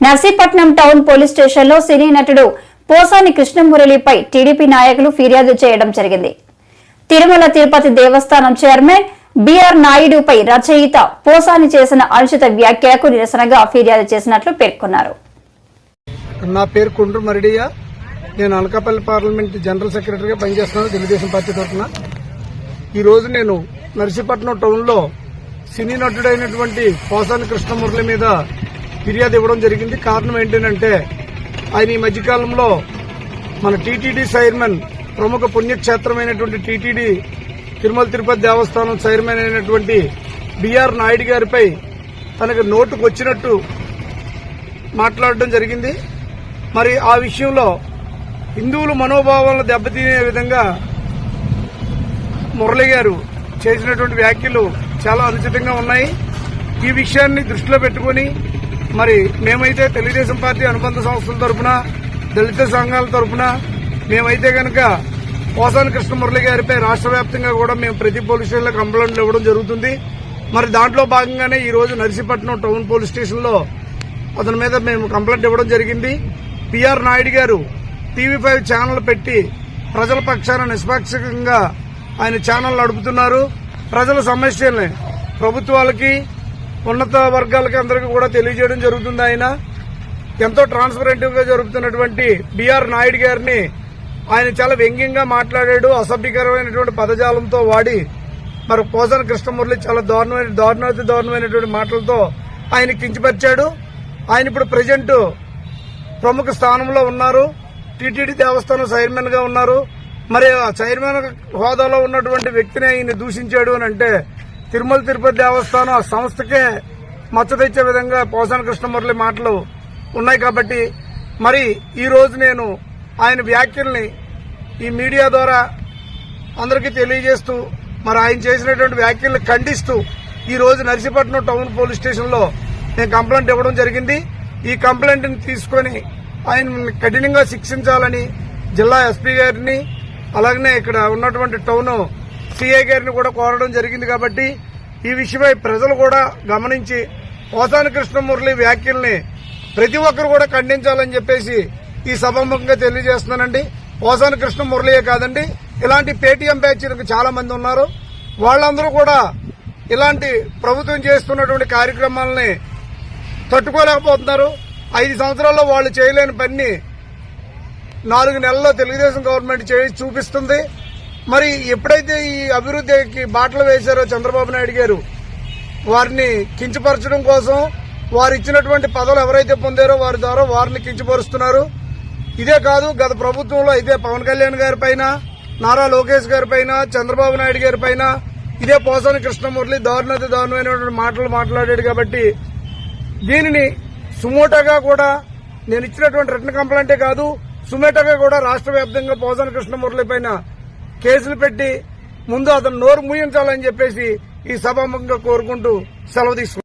Narsipatnam town police స్టేషన్లో సినీ నటుడు Posani కృష్ణమురళిపై TDP నాయకులు ఫిర్యాదు చేయడం జరిగింది. తిరుమల తిరుపతి దేవస్థానం చైర్మన్ బిఆర్ నాయుడుపై రచయిత పోసాని చేసిన అనుచిత వ్యాఖ్యలకు నిరసనగా ఫిర్యాదు చేసినట్లు పేర్కొన్నారు. నా పేరు కుండ్రు మరిడియా. నేను అనకాపల్లి పార్లమెంట్ జనరల్ సెక్రటరీగా పనిచేస్తున్నాను తెలుగుదేశం పార్టీ తరఫున. ఈరోజు నేను నర్సీపట్నం టౌన్లో సినీ నటుడైనటువంటి పోసాని కృష్ణమురళి మీద ఫిర్యాదు ఇవ్వడం జరిగింది. కారణం ఏంటంటే ఆయన ఈ మధ్యకాలంలో మన టీటీడీ చైర్మన్ ప్రముఖ పుణ్యక్షేత్రమైనటువంటి టీటీడీ తిరుమల తిరుపతి దేవస్థానం చైర్మన్ అయినటువంటి బిఆర్ నాయుడు గారిపై తనకు నోటుకు వచ్చినట్టు మాట్లాడడం జరిగింది. మరి ఆ విషయంలో హిందువుల మనోభావాలను దెబ్బతినే విధంగా మురళి గారు చేసినటువంటి వ్యాఖ్యలు చాలా అనుచితంగా ఉన్నాయి. ఈ విషయాన్ని దృష్టిలో పెట్టుకుని మరి మేమైతే తెలుగుదేశం పార్టీ అనుబంధ సంస్థల తరపున దళిత సంఘాల తరపున మేమైతే కనుక పోసాని కృష్ణమురళి గారిపై రాష్ట్ర వ్యాప్తంగా కూడా మేము ప్రతి పోలీస్ స్టేషన్లో కంప్లైంట్లు ఇవ్వడం జరుగుతుంది. మరి దాంట్లో భాగంగానే ఈ రోజు నర్సీపట్నం టౌన్ పోలీస్ స్టేషన్లో అతని మీద మేము కంప్లైంట్ ఇవ్వడం జరిగింది. పిఆర్ నాయుడు గారు టీవీ ఫైవ్ ఛానల్ పెట్టి ప్రజల పక్షాన నిష్పాక్షికంగా ఆయన ఛానల్ నడుపుతున్నారు. ప్రజల సమస్యల్ని ప్రభుత్వాలకి ఉన్నత వర్గాలకి అందరికీ కూడా తెలియజేయడం జరుగుతుంది ఆయన. ఎంతో ట్రాన్స్పరెంట్గా జరుగుతున్నటువంటి బిఆర్ నాయుడు గారిని ఆయన చాలా వ్యంగ్యంగా మాట్లాడాడు అసభ్యకరమైనటువంటి పదజాలంతో వాడి మరి పోసన కృష్ణమురళి చాలా దారుణమైన దారుణాతి దారుణమైనటువంటి మాటలతో ఆయన కించపరిచాడు. ఆయన ఇప్పుడు ప్రజెంట్ ప్రముఖ స్థానంలో ఉన్నారు. టీటీడీ దేవస్థానం చైర్మన్గా ఉన్నారు. మరి ఆ చైర్మన్ హోదాలో ఉన్నటువంటి వ్యక్తిని ఆయన దూషించాడు అని అంటే తిరుమల తిరుపతి దేవస్థానం ఆ సంస్థకే మచ్చ తెచ్చే విధంగా పోసాన కృష్ణమురళి మాటలు ఉన్నాయి కాబట్టి మరి ఈరోజు నేను ఆయన వ్యాఖ్యల్ని ఈ మీడియా ద్వారా అందరికీ తెలియజేస్తూ మరి ఆయన చేసినటువంటి వ్యాఖ్యల్ని ఖండిస్తూ ఈరోజు నర్సీపట్నం టౌన్ పోలీస్ స్టేషన్లో నేను కంప్లైంట్ ఇవ్వడం జరిగింది. ఈ కంప్లైంట్ని తీసుకొని ఆయన కఠినంగా శిక్షించాలని జిల్లా ఎస్పీ గారిని అలాగనే ఇక్కడ ఉన్నటువంటి టౌన్ సిఐ గారిని కూడా కోరడం జరిగింది కాబట్టి ఈ విషయమై ప్రజలు కూడా గమనించి పోసాని కృష్ణమురళి వ్యాఖ్యల్ని ప్రతి ఒక్కరు కూడా ఖండించాలని చెప్పేసి ఈ సభాముఖంగా తెలియజేస్తున్నానండి. పోసాని కృష్ణమురళియే కాదండి. ఇలాంటి పేటీఎం బ్యాచ్లకు చాలా మంది ఉన్నారు. వాళ్ళందరూ కూడా ఇలాంటి ప్రభుత్వం చేస్తున్నటువంటి కార్యక్రమాలని తట్టుకోలేకపోతున్నారు. ఐదు సంవత్సరాల్లో వాళ్ళు చేయలేని పని నాలుగు నెలల్లో తెలుగుదేశం గవర్నమెంట్ చేసి చూపిస్తుంది. మరి ఎప్పుడైతే ఈ అభివృద్ధికి బాటలు వేశారో చంద్రబాబు నాయుడు గారు వారిని కించపరచడం కోసం వారు ఇచ్చినటువంటి పదవులు ఎవరైతే పొందారో వారి ద్వారా వారిని కించపరుస్తున్నారు. ఇదే కాదు గత ప్రభుత్వంలో అయితే పవన్ కళ్యాణ్ గారి పైన నారా లోకేష్ గారి పైన చంద్రబాబు నాయుడు గారి పైన ఇదే పోసాని కృష్ణమురళి దారుణత దారుణమైనటువంటి మాటలు మాట్లాడాడు కాబట్టి దీనిని సుమోటోగా కూడా నేను ఇచ్చినటువంటి రిటర్న్ కంప్లైంటే కాదు సుమేటగా కూడా రాష్ట్ర వ్యాప్తంగా పోసాని కృష్ణమురళి పైన కేసులు పెట్టి ముందు అతను నోరు ముయించాలని చెప్పేసి ఈ సభాముఖంగా కోరుకుంటూ సెలవు తీసుకున్నాను